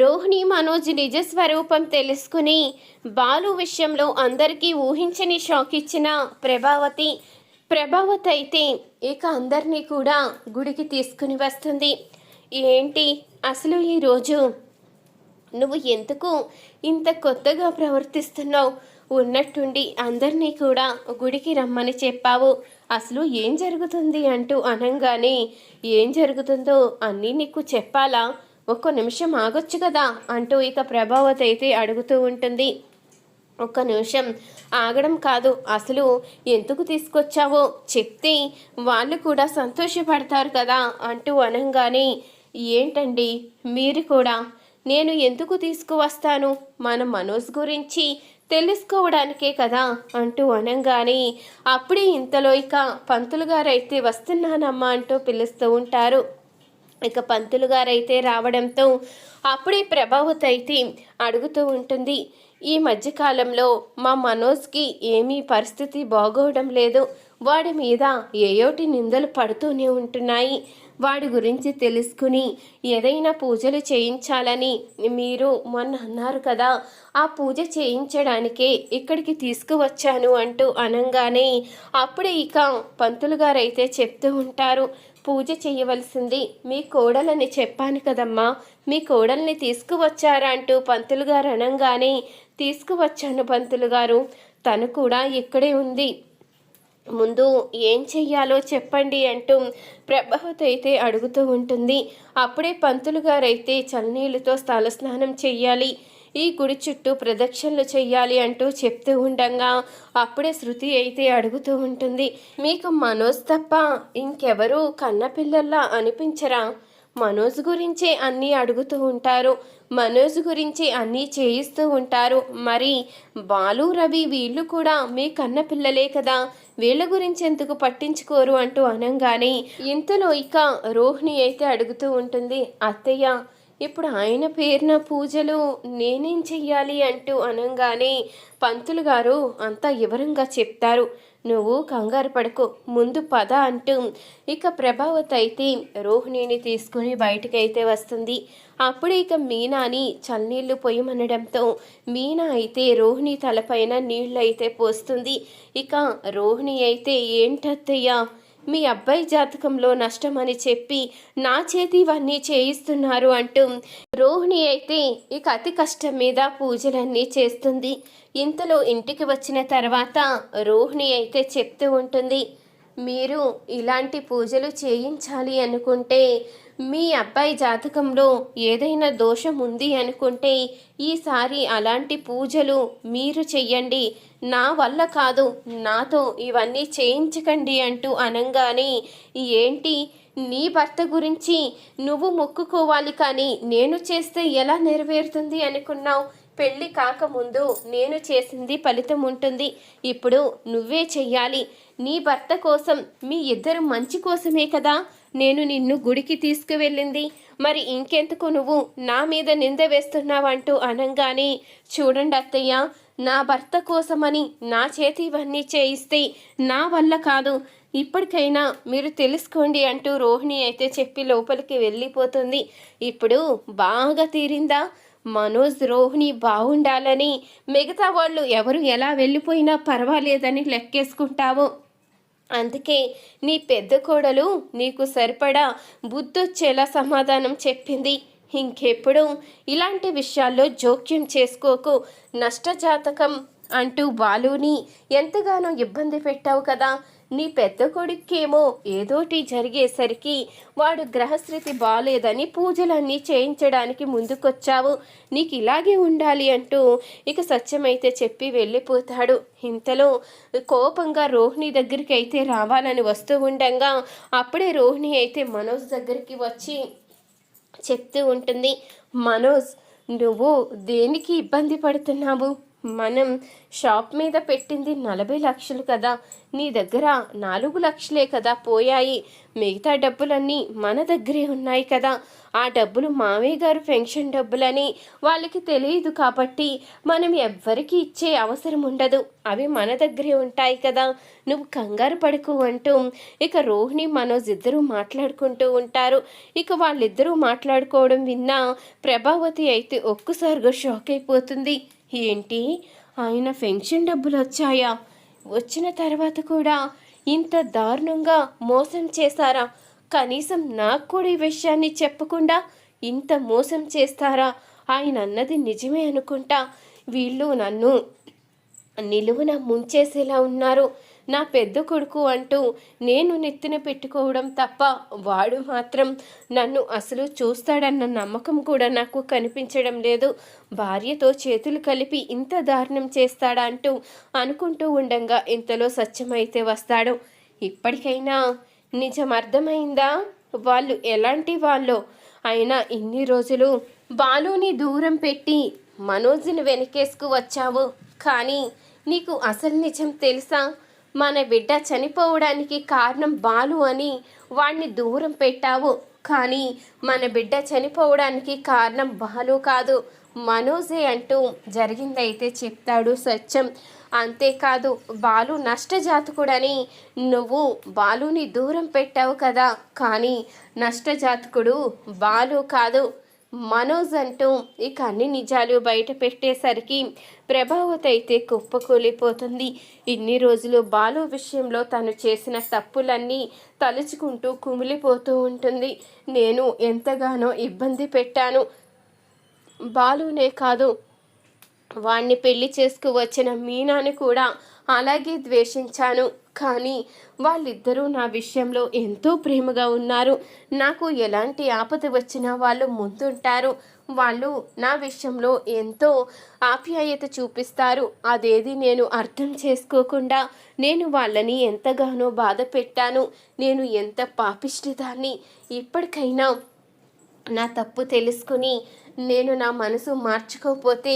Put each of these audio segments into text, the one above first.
రోహిణి మనోజ్ నిజ స్వరూపం తెలుసుకుని బాలు విషయంలో అందరికీ ఊహించని షాక్ ఇచ్చిన ప్రభావతి. ప్రభావతి అయితే ఇక అందరినీ కూడా గుడికి తీసుకుని వస్తుంది. ఏంటి? అసలు ఈరోజు నువ్వు ఎందుకు ఇంత కొత్తగా ప్రవర్తిస్తున్నావు? ఉన్నట్టుండి అందరినీ కూడా గుడికి రమ్మని చెప్పావు. అసలు ఏం జరుగుతుంది అంటూ అనంగానే ఏం జరుగుతుందో అన్నీ నీకు చెప్పాలా? ఒక్క నిమిషం ఆగొచ్చు కదా అంటూ ఇక ప్రభావతి అయితే అడుగుతూ ఉంటుంది. ఒక్క నిమిషం ఆగడం కాదు అసలు ఎందుకు తీసుకొచ్చావో చెప్తే వాళ్ళు కూడా సంతోషపడతారు కదా అంటూ అనంగానే ఏంటండి? మీరు కూడా? నేను ఎందుకు తీసుకువస్తాను? మన మనోజ్ గురించి తెలుసుకోవడానికే కదా? అంటూ అనంగానే అప్పుడే ఇంతలో ఇక పంతులు అయితే వస్తున్నానమ్మా అంటూ పిలుస్తూ ఉంటారు. ఇక పంతులు గారైతే రావడంతో అప్పుడే ప్రభావత్ అయితే అడుగుతూ ఉంటుంది ఈ మధ్యకాలంలో మా మనోజ్కి ఏమీ పరిస్థితి బాగోవడం లేదు. వాడి మీద ఏయోటి నిందలు పడుతూనే ఉంటున్నాయి. వాడి గురించి తెలుసుకుని ఏదైనా పూజలు చేయించాలని మీరు మొన్న అన్నారు కదా ఆ పూజ చేయించడానికే ఇక్కడికి తీసుకువచ్చాను అంటూ అనంగానే అప్పుడే ఇక పంతులు గారైతే చెప్తూ ఉంటారు పూజ చేయవలసింది. మీ కోడలని చెప్పాను కదమ్మా. మీ కోడల్ని తీసుకువచ్చారా అంటూ పంతులు గారు అనంగానే తీసుకువచ్చాను పంతులు గారు. తను కూడా ఇక్కడే ఉంది. ముందు ఏం చెయ్యాలో చెప్పండి అంటూ ప్రభావత అయితే అడుగుతూ ఉంటుంది. అప్పుడే పంతులు గారైతే చల్లనీళ్ళతో స్థల స్నానం చెయ్యాలి. ఈ గుడి చుట్టూ ప్రదక్షిణలు చెయ్యాలి అంటూ చెప్తూ ఉండగా అప్పుడే శృతి అయితే అడుగుతూ ఉంటుంది. మీకు మనోజ్ తప్ప ఇంకెవరు కన్నపిల్లల్లా అనిపించరా? మనోజ్ గురించే అన్నీ అడుగుతూ ఉంటారు. మనోజ్ గురించి అన్నీ చేయిస్తూ ఉంటారు. మరి బాలు రవి వీళ్ళు కూడా మీ కన్న పిల్లలే కదా. వీళ్ళ గురించి ఎందుకు పట్టించుకోరు? అంటూ అనంగానే ఇంతలో ఇక రోహిణి అయితే అడుగుతూ ఉంటుంది. అత్తయ్య ఇప్పుడు ఆయన పేరున పూజలు నేనేం చెయ్యాలి అంటూ అనగానే పంతులు గారు అంతా వివరంగా చెప్తారు. నువ్వు కంగారు పడకు ముందు పద అంటూ ఇక ప్రభావతి అయితే రోహిణిని తీసుకుని బయటకైతే వస్తుంది. అప్పుడు ఇక మీనాని చన్నీళ్ళు పొయ్యమనడంతో మీనా అయితే రోహిణి తలపైన నీళ్ళు అయితే పోస్తుంది. ఇక రోహిణి అయితే ఏంటత్తయ్యా? మీ అబ్బాయి జాతకంలో నష్టమని చెప్పి నా చేతి ఇవన్నీ చేయిస్తున్నారు అంటూ రోహిణి అయితే ఇక అతి కష్టం మీద పూజలన్నీ చేస్తుంది. ఇంతలో ఇంటికి వచ్చిన తర్వాత రోహిణి అయితే చెప్తూ ఉంటుంది మీరు ఇలాంటి పూజలు చేయించాలి అనుకుంటే మీ అబ్బాయి జాతకంలో ఏదైనా దోషం ఉంది అనుకుంటే ఈసారి అలాంటి పూజలు మీరు చెయ్యండి. నా వల్ల కాదు నాతో ఇవన్నీ చేయించకండి అంటూ అనంగానే ఏంటి? నీ భర్త గురించి నువ్వు మొక్కుకోవాలి కానీ నేను చేస్తే ఎలా నెరవేరుతుంది అనుకున్నావు? పెళ్ళి కాకముందు నేను చేసింది ఫలితం ఉంటుంది. ఇప్పుడు నువ్వే చెయ్యాలి. నీ భర్త కోసం మీ ఇద్దరు మంచి కోసమే కదా నేను నిన్ను గుడికి తీసుకువెళ్ళింది. మరి ఇంకెందుకు నువ్వు నా మీద నింద వేస్తున్నావంటూ అనంగానే చూడండి అత్తయ్య నా భర్త కోసమని నా చేతి ఇవన్నీ చేయిస్తే నా వల్ల కాదు. ఇప్పటికైనా మీరు తెలుసుకోండి అంటూ రోహిణి అయితే చెప్పి లోపలికి వెళ్ళిపోతుంది. ఇప్పుడు బాగా తీరిందా? మనోజ్ రోహిణి బాగుండాలని మిగతా వాళ్ళు ఎవరు ఎలా వెళ్ళిపోయినా పర్వాలేదని లెక్కేసుకుంటావు. అందుకే నీ పెద్ద కోడలు నీకు సరిపడా బుద్ధొచ్చేలా సమాధానం చెప్పింది. ఇంకెప్పుడు ఇలాంటి విషయాల్లో జోక్యం చేసుకోకు. నష్టజాతకం అంటూ బాలుని ఎంతగానో ఇబ్బంది పెట్టావు కదా. నీ పెద్ద కొడుకేమో ఏదోటి జరిగేసరికి వాడు గ్రహస్థితి బాలేదని పూజలన్నీ చేయించడానికి ముందుకొచ్చావు. నీకు ఇలాగే ఉండాలి అంటూ ఇక సత్యమైతే చెప్పి వెళ్ళిపోతాడు. ఇంతలో కోపంగా రోహిణి దగ్గరికి అయితే రావాలని వస్తూ ఉండగా అప్పుడే రోహిణి అయితే మనోజ్ దగ్గరికి వచ్చి చెప్తూ ఉంటుంది మనోజ్ నువ్వు దేనికి ఇబ్బంది పడుతున్నావు? మనం షాప్ మీద పెట్టింది నలభై లక్షలు కదా నీ దగ్గర నాలుగు లక్షలే కదా పోయాయి. మిగతా డబ్బులన్నీ మన దగ్గరే ఉన్నాయి కదా. ఆ డబ్బులు మామయ్య గారు పెన్షన్ డబ్బులని వాళ్ళకి తెలియదు కాబట్టి మనం ఎవ్వరికి ఇచ్చే అవసరం ఉండదు. అవి మన దగ్గరే ఉంటాయి కదా. నువ్వు కంగారు పడుకు అంటూ ఇక రోహిణి మనోజ్ ఇద్దరూ మాట్లాడుకుంటూ ఉంటారు. ఇక వాళ్ళిద్దరూ మాట్లాడుకోవడం విన్నా ప్రభావతి అయితే ఒక్కసారిగా షాక్ అయిపోతుంది. ఏంటి? ఆయన పెన్షన్ డబ్బులు వచ్చాయా వచ్చిన తర్వాత కూడా ఇంత దారుణంగా మోసం చేశారా? కనీసం నాకు కూడా ఈ విషయాన్ని చెప్పకుండా ఇంత మోసం చేస్తారా? ఆయన అన్నది నిజమే అనుకుంటా. వీళ్ళు నన్ను నిలువున ముంచేసేలా ఉన్నారు. నా పెద్ద కొడుకు అంటూ నేను నెత్తిన పెట్టుకోవడం తప్ప వాడు మాత్రం నన్ను అసలు చూస్తాడన్న నమ్మకం కూడా నాకు కనిపించడం లేదు. భార్యతో చేతులు కలిపి ఇంత దారుణం చేస్తాడా అంటూ అనుకుంటూ ఉండంగా ఇంతలో సత్యమైతే వస్తాడు. ఇప్పటికైనా నిజం అర్థమైందా? వాళ్ళు ఎలాంటి వాళ్ళో? అయినా ఇన్ని రోజులు బాలుని దూరం పెట్టి మనోజ్ని వెనకేసుకు వచ్చావు. కానీ నీకు అసలు నిజం తెలుసా? మన బిడ్డ చనిపోవడానికి కారణం బాలు అని వాణ్ణి దూరం పెట్టావు. కానీ మన బిడ్డ చనిపోవడానికి కారణం బాలు కాదు. మనోజే అంటూ జరిగిందైతే చెప్తాడు సత్యం. అంతేకాదు బాలు నష్టజాతకుడని నువ్వు బాలుని దూరం పెట్టావు కదా. కానీ నష్టజాతకుడు బాలు కాదు. మనోజ్ అంటూ ఇక అన్ని నిజాలు బయట పెట్టేసరికి ప్రభావతి అయితే కుప్పకూలిపోతుంది. ఇన్ని రోజులు బాలు విషయంలో తను చేసిన తప్పులన్నీ తలుచుకుంటూ కుమిలిపోతూ ఉంటుంది. నేను ఎంతగానో ఇబ్బంది పెట్టాను. బాలునే కాదు వాణ్ణి పెళ్ళి చేసుకు వచ్చిన మీనాని కూడా అలాగే ద్వేషించాను. కానీ వాళ్ళిద్దరూ నా విషయంలో ఎంతో ప్రేమగా ఉన్నారు. నాకు ఎలాంటి ఆపద వచ్చినా వాళ్ళు ముందుంటారు. వాళ్ళు నా విషయంలో ఎంతో ఆప్యాయత చూపిస్తారు. అదేది నేను అర్థం చేసుకోకుండా నేను వాళ్ళని ఎంతగానో బాధ పెట్టాను. నేను ఎంత పాపిష్టిదాన్ని? ఇప్పటికైనా నా తప్పు తెలుసుకుని నేను నా మనసు మార్చుకోకపోతే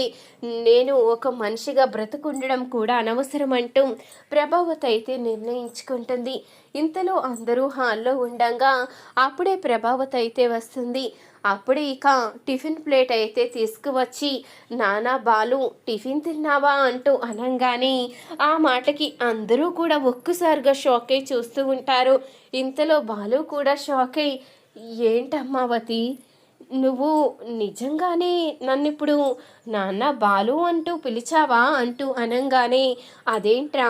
నేను ఒక మనిషిగా బ్రతుకుండడం కూడా అనవసరం అంటూ ప్రభావతి అయితే నిర్ణయించుకుంటుంది. ఇంతలో అందరూ హాల్లో ఉండంగా అప్పుడే ప్రభావత అయితే వస్తుంది. అప్పుడే ఇక టిఫిన్ ప్లేట్ అయితే తీసుకువచ్చి నానా బాలు టిఫిన్ తిన్నావా? అంటూ అనగానే ఆ మాటకి అందరూ కూడా ఒక్కసారిగా షాక్ అయి చూస్తూ ఉంటారు. ఇంతలో బాలు కూడా షాక్ అయి ఏంటమ్మావతి నువ్వు నిజంగానే నన్ను ఇప్పుడు నాన్న బాలు అంటూ పిలిచావా అంటూ అనంగానే అదేంట్రా?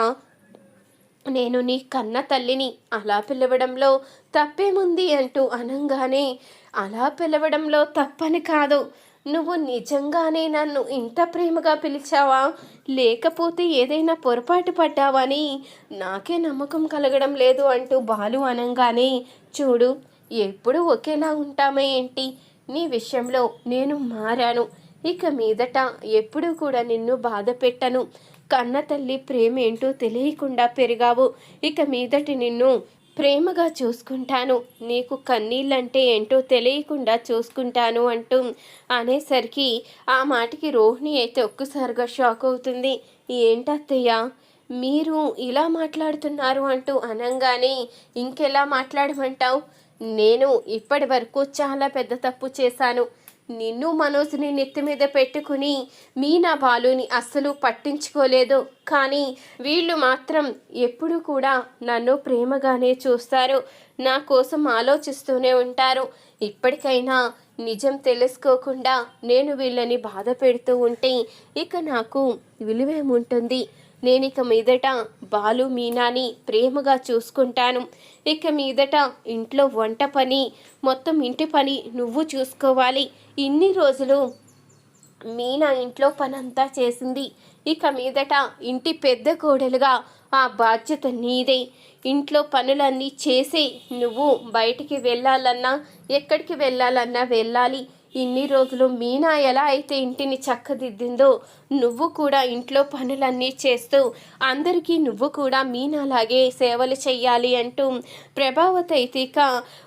నేను నీ కన్న తల్లిని అలా పిలవడంలో తప్పేముంది? అంటూ అనంగానే అలా పిలవడంలో తప్పని కాదు. నువ్వు నిజంగానే నన్ను ఇంత ప్రేమగా పిలిచావా? లేకపోతే ఏదైనా పొరపాటు పడ్డావని నాకే నమ్మకం కలగడం లేదు అంటూ బాలు అనంగానే చూడు ఎప్పుడు ఒకేలా ఉంటామే ఏంటి? నీ విషయంలో నేను మారాను. ఇక మీదట ఎప్పుడూ కూడా నిన్ను బాధ పెట్టను. కన్న తల్లి ప్రేమ ఏంటో తెలియకుండా పెరిగావు. ఇక మీదటి నిన్ను ప్రేమగా చూసుకుంటాను. నీకు కన్నీళ్ళంటే ఏంటో తెలియకుండా చూసుకుంటాను అంటూ అనేసరికి ఆ మాటకి రోహిణి అయితే ఒక్కసారిగా షాక్ అవుతుంది. ఏంటత్తయ్య మీరు ఇలా మాట్లాడుతున్నారు అంటూ అనంగానే ఇంకెలా మాట్లాడమంటావు? నేను ఇప్పటి వరకు చాలా పెద్ద తప్పు చేశాను. నిన్ను మనోజ్ని నెత్తి మీద పెట్టుకుని మీనా బాలుని అస్సలు పట్టించుకోలేదు. కానీ వీళ్ళు మాత్రం ఎప్పుడు కూడా నన్ను ప్రేమగానే చూస్తారు. నా కోసం ఆలోచిస్తూనే ఉంటారు. ఇప్పటికైనా నిజం తెలుసుకోకుండా నేను వీళ్ళని బాధ పెడుతూ ఉంటే ఇక నాకు విలువేముంటుంది? నేను ఇక మీదట బాలు మీనాని ప్రేమగా చూసుకుంటాను. ఇక మీదట ఇంట్లో వంట పని మొత్తం ఇంటి పని నువ్వు చూసుకోవాలి. ఇన్ని రోజులు మీనా ఇంట్లో పనంతా చేసింది. ఇక మీదట ఇంటి పెద్ద కోడలుగా ఆ బాధ్యత నీదే. ఇంట్లో పనులన్నీ చేసి నువ్వు బయటికి వెళ్ళాలన్నా ఎక్కడికి వెళ్ళాలన్నా వెళ్ళాలి. ఇన్ని రోజులు మీనా ఎలా అయితే ఇంటిని చక్కదిద్దిందో నువ్వు కూడా ఇంట్లో పనులన్నీ చేస్తూ అందరికీ నువ్వు కూడా మీనాలాగే సేవలు చెయ్యాలి అంటూ ప్రభావతి అయితే ఇక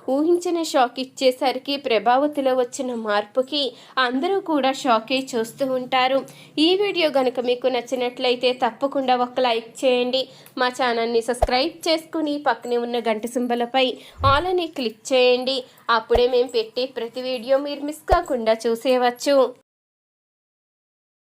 ఊహించిన షాక్ ఇచ్చేసరికి ప్రభావతిలో వచ్చిన మార్పుకి అందరూ కూడా షాకే చూస్తూ ఉంటారు. ఈ వీడియో కనుక మీకు నచ్చినట్లయితే తప్పకుండా ఒక లైక్ చేయండి. మా ఛానల్ని సబ్స్క్రైబ్ చేసుకుని పక్కనే ఉన్న గంట సింబలపై ఆల్ అని క్లిక్ చేయండి. అప్పుడే మేము పెట్టే ప్రతి వీడియో మీరు మిస్ కాకుండా చూసేవచ్చు